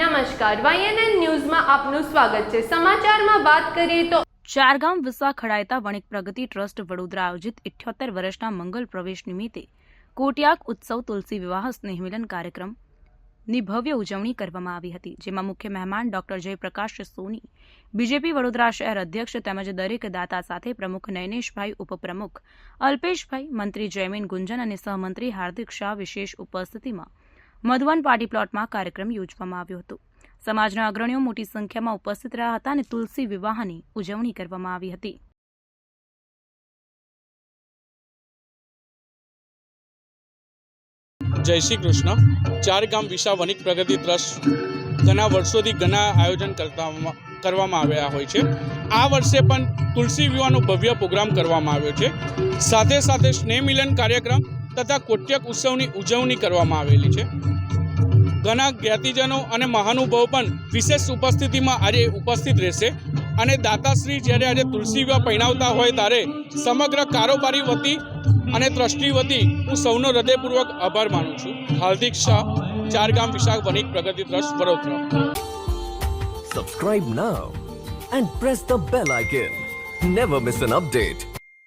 નમસ્કાર વાયએનએન ન્યૂઝમાં આપનું સ્વાગત છે. સમાચારમાં વાત કરીએ તો ચારગામ વિસા ખડાયતા વણિક પ્રગતિ ટ્રસ્ટ વડોદરા આયોજિત ઇઠ્યોતેર વર્ષના મંગલ પ્રવેશ નિમિત્તે કોટિયાક ઉત્સવ તુલસી વિવાહ સ્નેહમિલન કાર્યક્રમની ભવ્ય ઉજવણી કરવામાં આવી હતી, જેમાં મુખ્ય મહેમાન ડોક્ટર જયપ્રકાશ સોની બીજેપી વડોદરા શહેર અધ્યક્ષ તેમજ દરેક દાતા સાથે પ્રમુખ નયનેશભાઈ ઉપપ્રમુખ, અલ્પેશભાઈ મંત્રી જયમીન ગુંજન અને સહમંત્રી હાર્દિક શાહ વિશેષ ઉપસ્થિતિમાં મધુવન પાર્ટી પ્લોટમાં કાર્યક્રમ યોજવામાં આવ્યો હતો. સમાજના અગ્રણીઓ મોટી સંખ્યામાં ઉપસ્થિત રહ્યા હતા અને તુલસી વિવાહની ઉજવણી કરવામાં આવી હતી. જય શ્રી કૃષ્ણ. ચાર ગામ વિશા વણિક પ્રગતિ ટ્રસ્ટ ઘણા વર્ષોથી ઘણા આયોજન કરતા કરવામાં આવ્યા હોય છે. આ વર્ષે પણ તુલસી વિવાહનો ભવ્ય પ્રોગ્રામ કરવામાં આવ્યો છે. સાથે સાથે સ્નેહ મિલન કાર્યક્રમ તથા કોટ્યક ઉત્સવની ઉજવણી કરવામાં આવેલી છે. ઘણા જ્ઞાતિજનો અને મહાનુભાવો પણ વિશેષ ઉપસ્થિતિમાં આજે ઉપસ્થિત રહેશે અને દાતાશ્રી જ્યારે આજે તુલસી વિવાહ પહેણાવતા હોય ત્યારે સમગ્ર કારોબારી વતી અને ટ્રસ્ટી વતી હું સૌનો હૃદયપૂર્વક આભાર માનું છું. Hardik Shah, Chargam Vishakh Vanik Pragati trust, Vadodara. Subscribe now and press the bell icon never miss an update.